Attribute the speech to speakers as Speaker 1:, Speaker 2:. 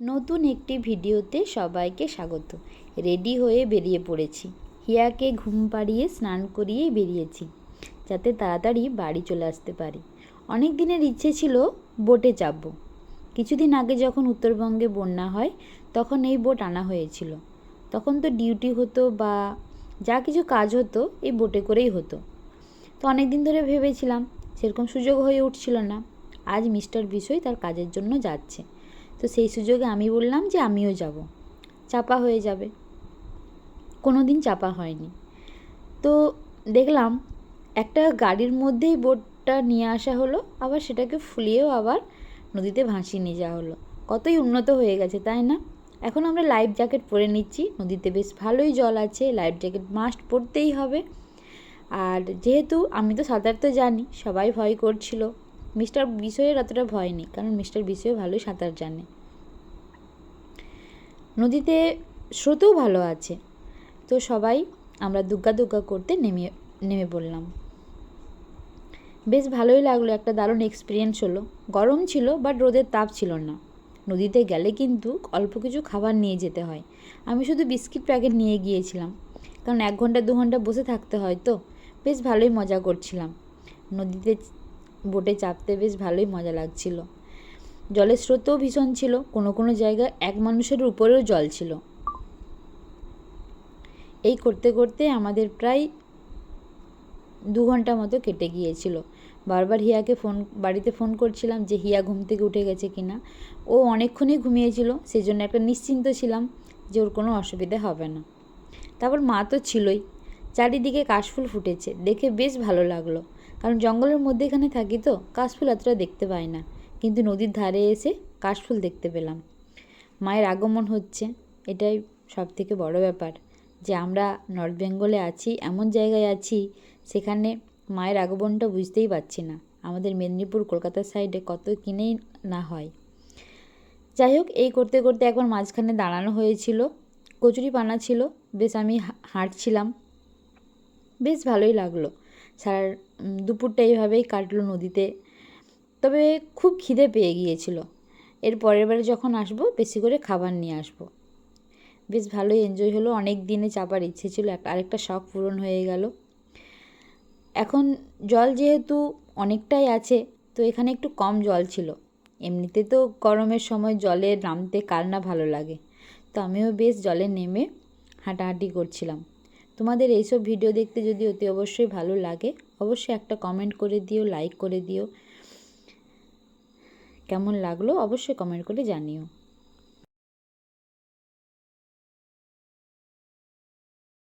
Speaker 1: নতুন একটি ভিডিওতে সবাইকে স্বাগত। রেডি হয়ে বেরিয়ে পড়েছি। হিয়াকে ঘুম পাড়িয়ে স্নান করিয়েই বেরিয়েছি, যাতে তাড়াতাড়ি বাড়ি চলে আসতে পারি। অনেক দিনের ইচ্ছে ছিল বোটে চাপবো কিছুদিন আগে যখন উত্তরবঙ্গে বন্যা হয়, তখন এই বোট আনা হয়েছিল। তখন তো ডিউটি হতো বা যা কিছু কাজ হতো, এই বোটে করেই হতো। তো অনেক দিন ধরে ভেবেছিলাম, সেরকম সুযোগ হয়ে উঠছিল না। আজ মিস্টার বিষয় তার কাজের জন্য যাচ্ছে। তো সেই সুযোগে আমি বললাম যে আমিও যাব। চাপা হয়ে যাবে। কোনো দিন চাপা হয়নি। তো দেখলাম একটা গাড়ির মধ্যেই বোটটা নিয়ে আসা হলো, আবার সেটাকে ফুলিয়েও আবার নদীতে ভাসিয়ে নিয়ে যাওয়া হলো। কতই উন্নত হয়ে গেছে, তাই না? এখন আমরা লাইফ জ্যাকেট পরে নিচ্ছি। নদীতে বেশ ভালোই জল আছে, লাইফ জ্যাকেট মাস্ট পরতেই হবে। আর যেহেতু আমি তো সাঁতার তো জানি, সবাই ভয় করছিল। মিস্টার বিষয়ের অতটা ভয় নেই, কারণ মিস্টার বিষয় ভালোই সাঁতার জানে। নদীতে স্রোতও ভালো আছে। তো সবাই আমরা দুগ্গা দুগ্গা করতে নেমে নেমে পড়লাম। বেশ ভালোই লাগল, একটা দারুণ এক্সপিরিয়েন্স হলো। গরম ছিল বাট রোদের তাপ ছিল না। নদীতে গেলে কিন্তু অল্প কিছু খাবার নিয়ে যেতে হয়। আমি শুধু বিস্কিট প্যাকেট নিয়ে গিয়েছিলাম, কারণ এক ঘণ্টা, দু ঘণ্টা বসে থাকতে হয় তো। বেশ ভালোই মজা করছিলাম। নদীতে বোটে চাপতে বেশ ভালোই মজা লাগছিল। জলের স্রোতও ভীষণ ছিল, কোনো কোনো জায়গায় এক মানুষের উপরেও জল ছিল। এই করতে করতে আমাদের প্রায় দু ঘণ্টা মতো কেটে গিয়েছিল। বারবার হিয়াকে ফোন, বাড়িতে ফোন করছিলাম যে হিয়া ঘুম থেকে উঠে গেছে কি না ও অনেকক্ষণই ঘুমিয়েছিল সেই জন্য একটা নিশ্চিন্ত ছিলাম যে ওর কোনো অসুবিধা হবে না। তারপর মা তো ছিলই। চারিদিকে কাশফুল ফুটেছে, দেখে বেশ ভালো লাগল। কারণ জঙ্গলের মধ্যে এখানে থাকি তো, কাশফুল এতটা দেখতে পাই না। কিন্তু নদীর ধারে এসে কাশফুল দেখতে পেলাম। মায়ের আগমন হচ্ছে, এটাই সব থেকে বড় ব্যাপার যে আমরা নর্থ বেঙ্গলে আছি, এমন জায়গায় আছি, সেখানে মায়ের আগমনটা বুঝতেই পারছি না। আমাদের মেদিনীপুর, কলকাতার সাইডে কত কিনেই না হয়। যাই হোক, এই করতে করতে একবার মাঝখানে দাঁড়ানো হয়েছিল কচুরি পানা ছিল, বেশ আমি হাঁটছিলাম, বেশ ভালোই লাগল। সারা দুপুরটা এইভাবেই কাটলো নদীতে। তবে খুব খিদে পেয়ে গিয়েছিল। এর পরের বারে যখন আসব, বেশি করে খাবার নিয়ে আসব। বেশ ভালোই এনজয় হলো। অনেক দিনে চাপার ইচ্ছে ছিল। আরেকটা শখ পূরণ হয়ে গেল। এখন জল যেহেতু অনেকটাই আছে, তো এখানে একটু কম জল ছিল। এমনিতে তো গরমের সময় জলে নামতে কার না ভালো লাগে। তো আমিও বেশ জলে নেমে হাঁটাহাঁটি করছিলাম। তোমাদের এইসব ভিডিও দেখতে যদি অতি অবশ্যই ভালো লাগে অবশ্যই একটা কমেন্ট করে দিও লাইক করে দিও। কেমন লাগল অবশ্যই কমেন্ট করে জানিও।